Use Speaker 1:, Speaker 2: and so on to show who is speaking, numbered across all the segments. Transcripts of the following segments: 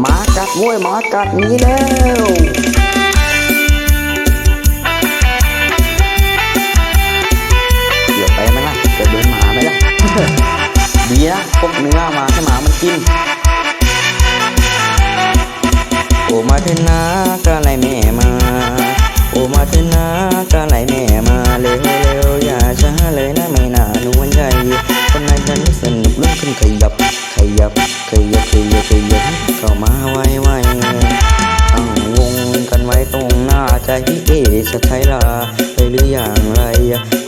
Speaker 1: หมากัดโว้ยหมากัดหนี้แล้วเดี๋ยวไปไหมล่ะเกิดโดนหมาไหมล่ะดีนะพกเนื้อมาให้หมามันกิน โอมาเถอะนะกะไรแม่มา โอมาเถอะนะกะไรแม่มาเร็วเร็วอย่าช้าเลยนะไม่น่านวลใจคนไหนจะนึกสนุกลุกขึ้นขยับ ขยับขยับ ใจพี่เอสไทยลาไปหรืออย่างไร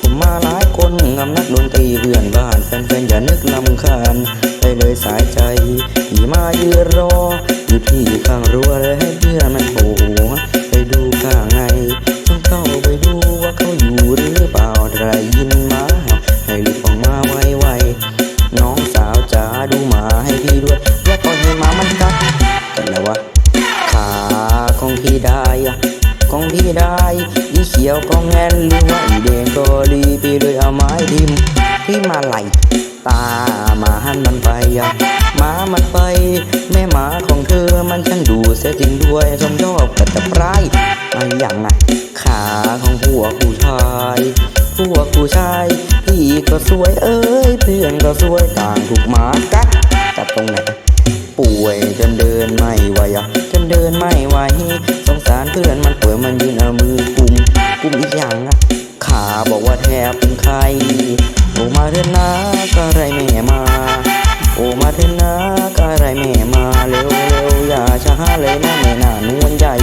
Speaker 1: ผมมาหลายคนงำนักดนตรีเพื่อนบ้านแฟนๆอย่านึกลำคาญไปเลยสายใจพี่มายืนรออยู่ที่ข้างรั้วเลยให้เพื่อนมันโผล่หัวไปดูข้างในต้องเข้าไปดูว่าเขาอยู่หรือเปล่าได้ยินหมาเห่าให้รีบออกมาไวๆน้องสาวจ๋าดูหมาให้พี่ด้วยอย่าปล่อยให้หมามันกัดกันแล้ววะขาของพี่ได้ ของพี่ได้อีเขียวก็แงนหรือว่าอีแดงก็รีพี่เลยเอาไม้ทิมพี่มาไหลตาหมาหันมันไปอะหมามันไป แม่หมาของเธอมันช่างดูเสียจริงด้วยชมชอบกัดจะปลายไอ้อย่างน่ะขาของพวกผู้ชายพวกผู้ชาย พี่ก็สวยเอ้ยเพื่อนก็สวยต่างถูกหมากัดกัดตรงไหนป่วยจนเดินไม่ไหวอะจนเดินไม่ไหวสงสารเพื่อน เถอะนะก็ไรแม่มา โอมาเถอะนะก็ไรแม่มาเร็วเร็วอย่าช้าเลยนะแม่น่านวลใหญ่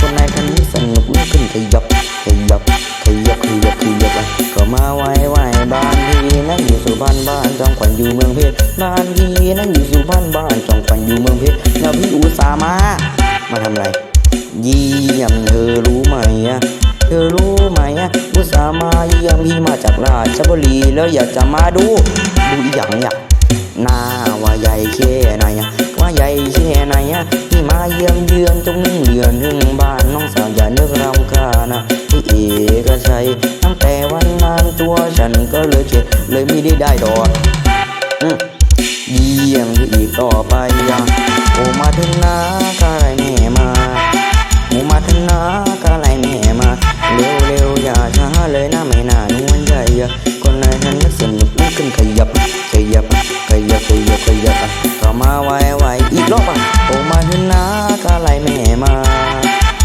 Speaker 1: คนในคันนี้สนุกลุกขึ้นขยับขยับขยับขยับขยับอะก็มาไวไวบ้านพี่นั้นอยู่สุพรรณบ้านจองขวัญอยู่เมืองเพชรบ้านพี่นั้นอยู่สุพรรณบ้านจองขวัญอยู่เมืองเพชรแล้วพี่อุตส่าห์มามาทำอะไรเยี่ยมเธอรู้ไหมอะเธอรู้าเยี่ยมพี่มาจากราชบุรีแล้วอยากจะมาดู ดูอีกอย่างอยากหน้าว่าใหญ่แค่ไหนว่าใหญ่แค่ไหนอะพี่มาเยี่ยมเยือนจงเดือนถึงบ้านน้องสาวอย่านึกรำคาญนะพี่เอกชัยตั้งแต่วันนั้นตัวฉันก็เลยเจ็บเลยไม่ได้ได้ดอกเยี่ยมอีกต่อไปอะโอมาถึงน้า ขึ้นขยับขยับขยับขยับขยับอะก็มาไวไวอีกรอบอะโอมาถึงนากะไรแม่มา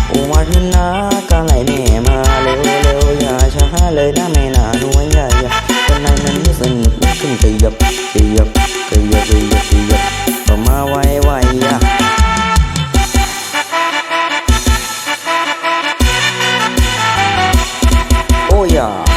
Speaker 1: โอมาถึงนากะไรแม่มาเร็วเร็วอย่าช้าเลยนะไม่นานวลใหญ่อะคนนนั้นนึกสนุกขึ้นขยับขยับขยับขยับขยับก็มาไวไวอะโอ้ยา